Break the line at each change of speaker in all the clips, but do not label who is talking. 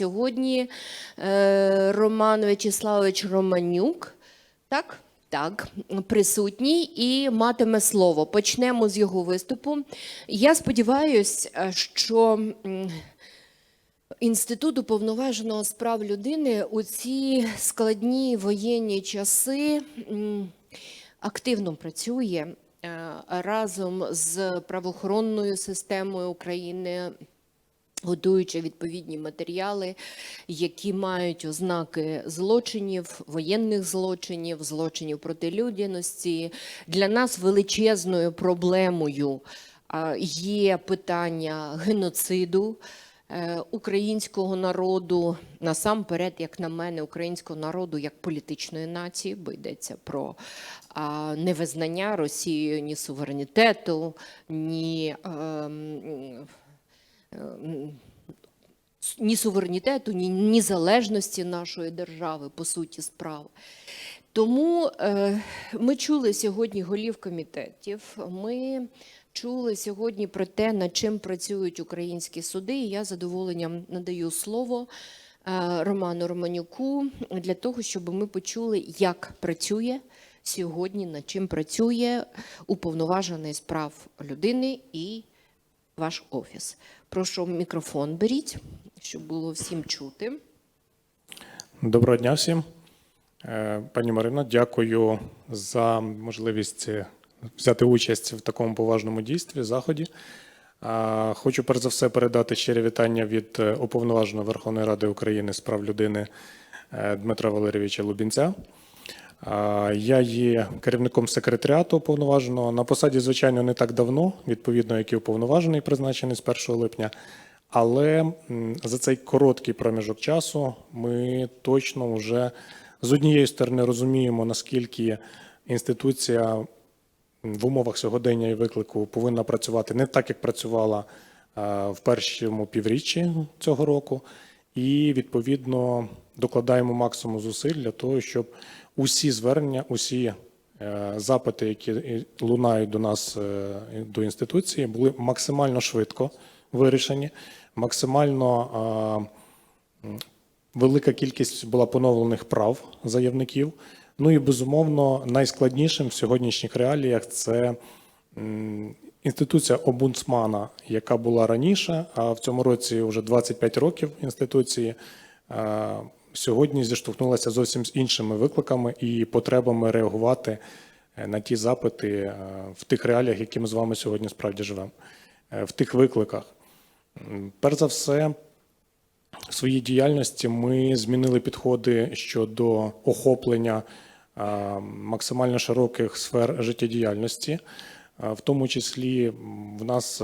Сьогодні е, Роман Вячеславович Романюк, так? Так, присутній і матиме слово. Почнемо з його виступу. Я сподіваюся, що Інститут уповноваженого з прав людини у ці складні воєнні часи активно працює е, разом з правоохоронною системою України, готуючи відповідні матеріали, які мають ознаки злочинів, воєнних злочинів, злочинів проти людяності. Для нас величезною проблемою є питання геноциду е, українського народу, насамперед, як на мене, українського народу як політичної нації, бо йдеться про невизнання Росією ні суверенітету, ні. Ні суверенітету, ні незалежності нашої держави, по суті, справи. Тому е, ми чули сьогодні голів комітетів. Ми чули сьогодні про те, над чим працюють українські суди. І я задоволенням надаю слово е, Роману Романюку для того, щоб ми почули, як працює сьогодні, над чим працює уповноважений з прав людини і ваш офіс. Прошу мікрофон беріть, щоб було всім чути.
Доброго дня всім. Е, Пані Марино, дякую за можливість е, взяти участь в такому поважному дійстві, заході. Хочу перш за все передати щирі вітання від е, уповноваженого Верховної Ради України з прав людини е, Дмитра Валерійовича Лубінця. Я є керівником секретаріату уповноваженого. На посаді, звичайно, не так давно, відповідно, як і уповноважений, призначений з 1 липня. Але за цей короткий проміжок часу ми точно вже з однієї сторони розуміємо, наскільки інституція в умовах сьогодення і виклику повинна працювати не так, як працювала в першому півріччі цього року, і відповідно докладаємо максимум зусиль для того, щоб усі звернення, усі е, запити, які лунають до нас е, до інституції, були максимально швидко вирішені, максимально е, велика кількість була поновлених прав заявників. Ну і безумовно найскладнішим в сьогоднішніх реаліях це інституція омбудсмана, яка була раніше, а в цьому році вже 25 років інституції. Сьогодні зіштовхнулася зовсім з іншими викликами і потребами реагувати е, на ті запити е, в тих реаліях, які ми з вами сьогодні справді живемо, е, в тих викликах. Перш за все, в своїй діяльності ми змінили підходи щодо охоплення максимально широких сфер життєдіяльності. В тому числі в нас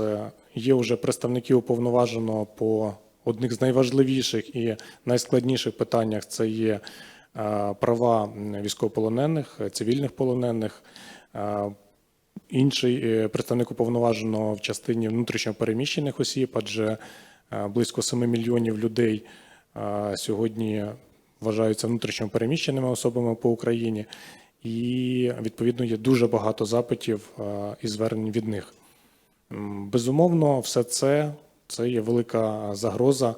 є вже представники уповноваженого по одних з найважливіших і найскладніших питаннях. Це є права військовополонених, е, цивільних полонених. Інший е, представник уповноваженого в частині внутрішньопереміщених осіб, адже е, близько 7 мільйонів людей е, сьогодні вважаються внутрішньопереміщеними особами по Україні, і відповідно є дуже багато запитів е, і звернень від них. Безумовно, все це, це є велика загроза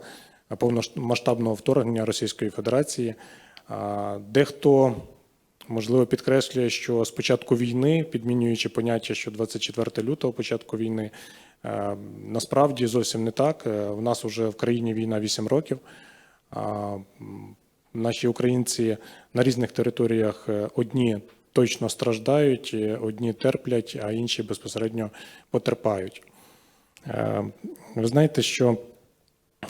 повномасштабного вторгнення Російської Федерації. Дехто можливо підкреслює, що з початку війни, підмінюючи поняття, що 24 лютого початку війни, е, насправді зовсім не так. Е, В нас вже в країні війна 8 років. Наші українці на різних територіях е, одні точно страждають, е, одні терплять, а інші безпосередньо потерпають. Е, Ви знаєте, що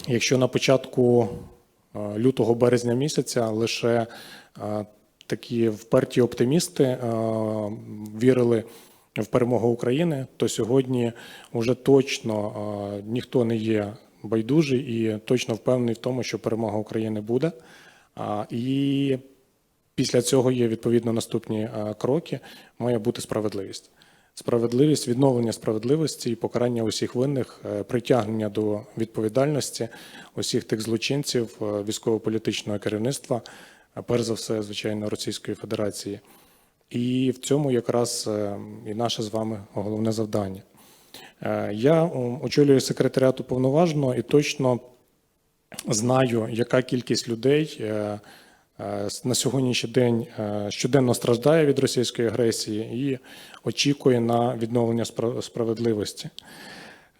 якщо на початку е, лютого березня місяця лише е, такі вперті оптимісти вірили в перемогу України, то сьогодні вже точно ніхто не є байдужий і точно впевнений в тому, що перемога України буде. І після цього є відповідно наступні кроки. Має бути справедливість. Справедливість, відновлення справедливості і покарання усіх винних, е, притягнення до відповідальності усіх тих злочинців е, військово-політичного керівництва, перш за все, звичайно, Російської Федерації. І в цьому якраз е, і наше з вами головне завдання. Е, Я очолюю секретаріат уповноваженого і точно знаю, яка кількість людей е, е, на сьогоднішній день е, щоденно страждає від російської агресії і очікує на відновлення справедливості.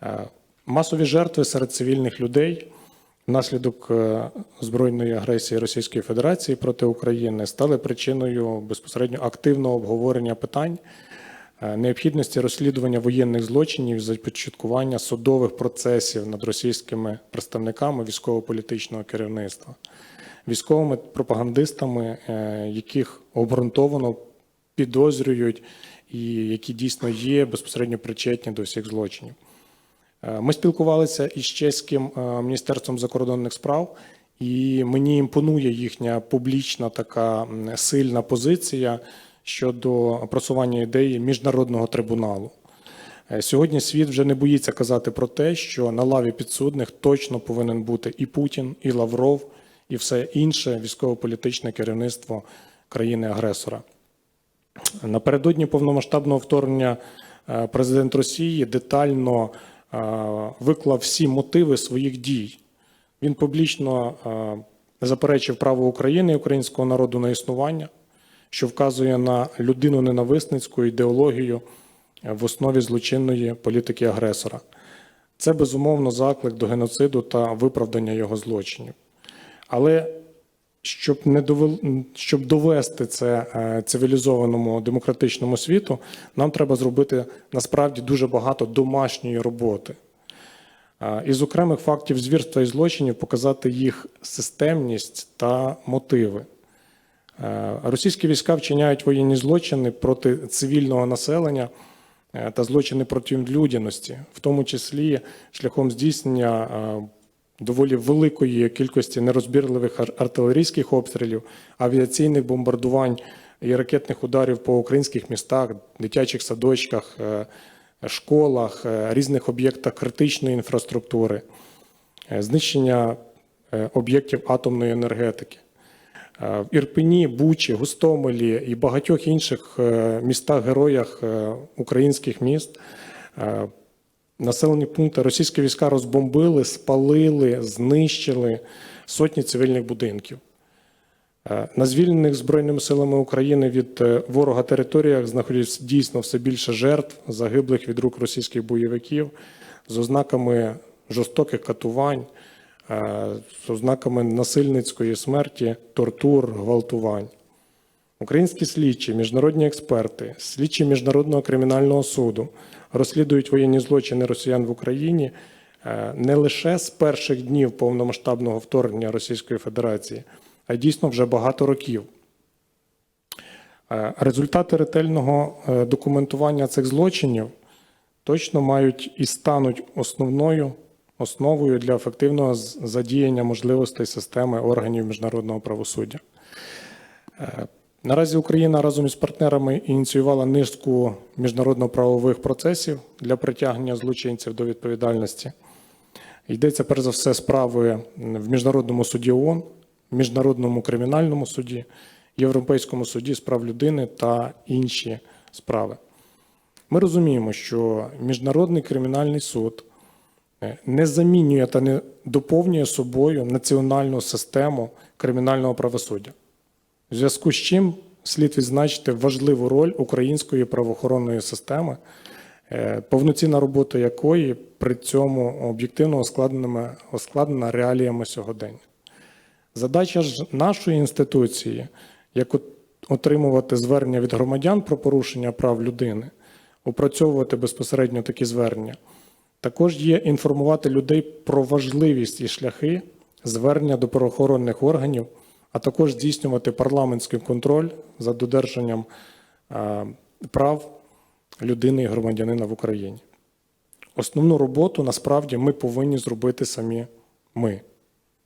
Е, Масові жертви серед цивільних людей внаслідок е, збройної агресії Російської Федерації проти України стали причиною безпосередньо активного обговорення питань е, необхідності розслідування воєнних злочинів, започаткування судових процесів над російськими представниками військово-політичного керівництва, військовими пропагандистами, е, яких обґрунтовано підозрюють і які дійсно є безпосередньо причетні до всіх злочинів. Е, Ми спілкувалися із чеським е, міністерством закордонних справ, і мені імпонує їхня публічна така сильна позиція щодо просування ідеї міжнародного трибуналу. Сьогодні світ вже не боїться казати про те, що на лаві підсудних точно повинен бути і Путін, і Лавров, і все інше військово-політичне керівництво країни-агресора. Напередодні повномасштабного вторгнення е, президент Росії детально е, виклав всі мотиви своїх дій. Він публічно е, заперечив право України і українського народу на існування, що вказує на людину ненависницьку ідеологію в основі злочинної політики агресора. Це безумовно заклик до геноциду та виправдання його злочинів. Але щоб не довел... щоб довести це е, цивілізованому демократичному світу, нам треба зробити насправді дуже багато домашньої роботи. Е, Із окремих фактів звірства і злочинів показати їх системність та мотиви. Е, Російські війська вчиняють воєнні злочини проти цивільного населення та злочини проти людяності, в тому числі шляхом здійснення доволі великої кількості нерозбірливих ар- артилерійських обстрілів, авіаційних бомбардувань і ракетних ударів по українських містах, дитячих садочках, е, школах, е, різних об'єктах критичної інфраструктури, е, знищення об'єктів атомної енергетики. В Ірпені, Бучі, Густомелі і багатьох інших містах-героях українських міст населені пункти російські війська розбомбили, спалили, знищили сотні цивільних будинків. Е, На звільнених Збройними силами України від е, ворога територіях знаходяться дійсно все більше жертв, загиблих від рук російських бойовиків з ознаками жорстоких катувань, е, з ознаками насильницької смерті, тортур, гвалтувань. Українські слідчі, міжнародні експерти, слідчі Міжнародного кримінального суду розслідують воєнні злочини росіян в Україні е, не лише з перших днів повномасштабного вторгнення Російської Федерації, а дійсно вже багато років. Е, Результати ретельного е, документування цих злочинів точно мають і стануть основною основою для ефективного задіяння можливостей системи органів міжнародного правосуддя. Наразі Україна разом із партнерами ініціювала низку міжнародно-правових процесів для притягнення злочинців до відповідальності. Йдеться перш за все справи в Міжнародному суді ООН, Міжнародному кримінальному суді, Європейському суді з прав людини та інші справи. Ми розуміємо, що Міжнародний кримінальний суд е, не замінює та не доповнює собою національну систему кримінального правосуддя. В зв'язку з чим слід відзначити важливу роль української правоохоронної системи, е, повноцінна робота якої при цьому об'єктивно ускладнена реаліями сьогодення. Задача ж нашої інституції, як отримувати звернення від громадян про порушення прав людини, опрацьовувати безпосередньо такі звернення, також є інформувати людей про важливість і шляхи звернення до правоохоронних органів, а також здійснювати парламентський контроль за додержанням е, прав людини і громадянина в Україні. Основну роботу насправді ми повинні зробити самі ми.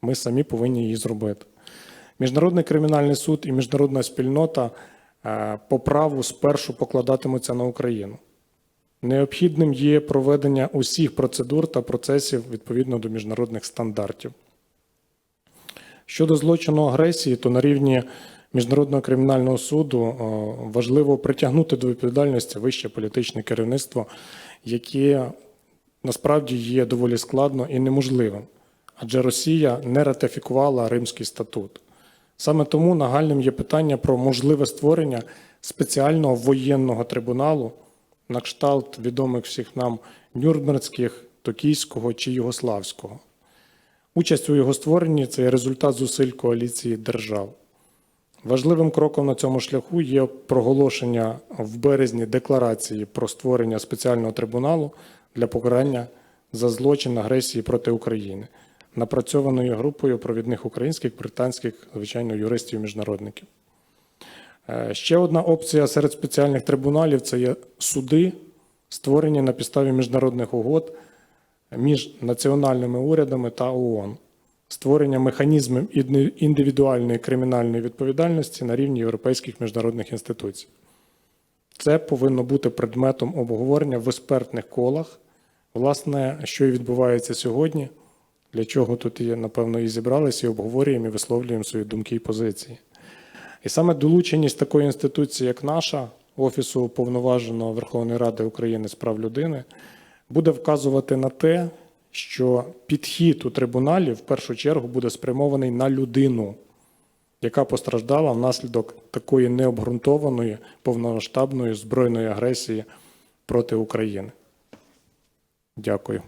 Ми самі повинні її зробити. Міжнародний кримінальний суд і міжнародна спільнота е, по праву спершу покладатимуться на Україну. Необхідним є проведення усіх процедур та процесів відповідно до міжнародних стандартів. Щодо злочину агресії, то на рівні Міжнародного кримінального суду е, важливо притягнути до відповідальності вище політичне керівництво, яке насправді є доволі складно і неможливим. адже Росія не ратифікувала Римський статут. Саме тому нагальним є питання про можливе створення спеціального воєнного трибуналу на кшталт відомих всіх нам Нюрнберзьких, Токійського чи Югославського. Участь у його створенні це є результат зусиль коаліції держав. Важливим кроком на цьому шляху є проголошення в березні декларації про створення спеціального трибуналу для покарання за злочин агресії проти України, напрацьованої групою провідних українських, британських, звичайно, юристів і міжнародників. Е, Ще одна опція серед спеціальних трибуналів це є суди, створені на підставі міжнародних угод між національними урядами та ООН, створення механізмів індивідуальної кримінальної відповідальності на рівні європейських міжнародних інституцій. Це повинно бути предметом обговорення в експертних колах, власне, що і відбувається сьогодні, для чого тут є, напевно, і зібралися, і обговорюємо, і висловлюємо свої думки і позиції. І саме долученість такої інституції, як наша, Офісу Уповноваженого Верховної Ради України з прав людини, буде вказувати на те, що підхід у трибуналі в першу чергу буде спрямований на людину, яка постраждала внаслідок такої необґрунтованої повномасштабної збройної агресії проти України. Дякую.